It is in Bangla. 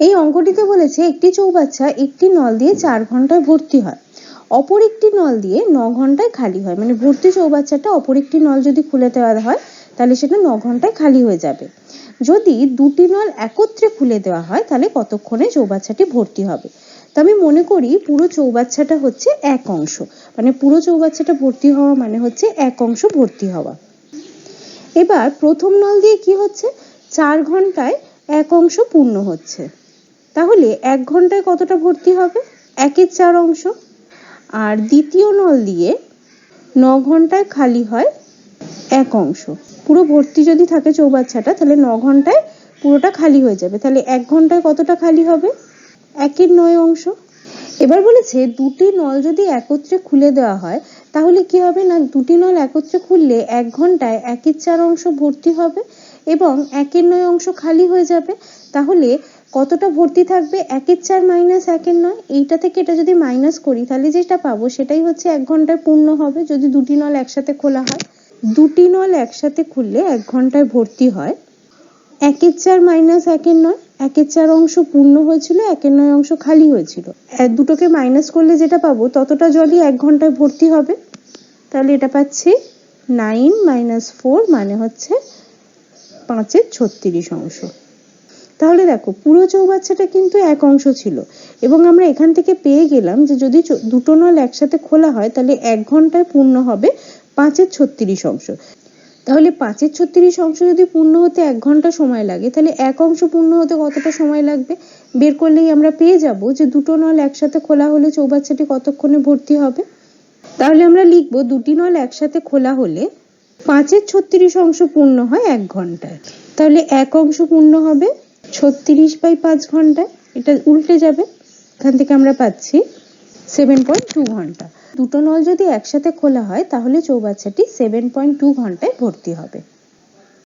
এই অঙ্কটিতে বলেছে, একটি চৌবাচ্চা একটি নল দিয়ে চার ঘন্টায় ভর্তি হয়। অপর একটি নল দিয়ে ন ঘন্টায় খালি হয়। মানে ভর্তি চৌবাচ্চাটা অপর একটি নল যদি খুলে দেওয়া হয়, তাহলে সেটা ন ঘন্টায় খালি হয়ে যাবে। যদি দুটি নল একত্রে খুলে দেওয়া হয়, তাহলে কতক্ষণে চৌবাচ্চাটি ভর্তি হবে? তো আমি মনে করি পুরো চৌবাচ্চাটা হচ্ছে এক অংশ। মানে পুরো চৌবাচ্চাটা ভর্তি হওয়া মানে হচ্ছে এক অংশ ভর্তি হওয়া। এবার প্রথম নল দিয়ে কি হচ্ছে? চার ঘন্টায় এক অংশ পূর্ণ হচ্ছে। তাহলে এক ঘন্টায় কতটা ভর্তি হবে? একের চার অংশ। আর দ্বিতীয় নল দিয়ে ন ঘন্টায় খালি হয় এক অংশ। পুরো ভর্তি যদি থাকে চৌবাচ্চাটা, তাহলে ন ঘন্টায় পুরোটা খালি হয়ে যাবে। তাহলে এক ঘন্টায় কতটা খালি হবে? একের নয় অংশ। এবার বলেছে দুটি নল যদি একত্রে খুলে দেওয়া হয়, তাহলে কি হবে না? দুটি নল একত্রে খুললে এক ঘন্টায় একের চার অংশ ভর্তি হবে এবং একের নয় অংশ খালি হয়ে যাবে। তাহলে কতটা ভর্তি থাকবে? একের চার মাইনাস একের নয়? এইটা থেকে এটা যদি মাইনাস করি, তাহলে যেটা পাবো সেটাই হচ্ছে এক ঘন্টায় পূর্ণ হবে যদি দুটি নল একসাথে খোলা হয়। দুটি নল একসাথে খুললে এক ঘন্টায় ভর্তি হয়। একের চার মাইনাস একের নয়? একের চার অংশ পূর্ণ হয়েছিল, একের নয় অংশ খালি হয়েছিল। দুটোকে মাইনাস করলে যেটা পাবো, ততটা জলই এক ঘন্টায় ভর্তি হবে। তাহলে এটা পাচ্ছি নাইন মাইনাস ফোর মানে হচ্ছে পাঁচের ছত্রিশ অংশ। তাহলে দেখো, পুরো চৌবাচ্চাটা কিন্তু এক অংশ ছিল। এবং আমরা এখান থেকে পেয়ে গেলাম যে যদি দুটো নল একসাথে খোলা হয়, তাহলে এক ঘন্টায় পূর্ণ হবে পাঁচের ছত্রিশ অংশ। তাহলে পাঁচের ছত্রিশ অংশ যদি পূর্ণ হতে এক ঘণ্টা সময় লাগে, তাহলে এক অংশ পূর্ণ হতে কতটা সময় লাগবে? বের করলেই আমরা পেয়ে যাব যে দুটো নল একসাথে খোলা হলে চৌবাচ্চাটি কতক্ষণে ভর্তি হবে? তাহলে আমরা লিখব দুটি নল একসাথে খোলা হলে পাঁচের ছত্রিশ অংশ পূর্ণ হয় এক ঘন্টায়। তাহলে এক অংশ পূর্ণ হবে ছত্রিশ বাই পাঁচ ঘন্টায় এটা উল্টে যাবে। এখান থেকে আমরা পাচ্ছি সেভেন পয়েন্ট টু ঘণ্টা। দুটো নল যদি একসাথে খোলা হয়, তাহলে চৌবাচ্চাটি সেভেন পয়েন্ট টু ঘন্টায় ভর্তি হবে।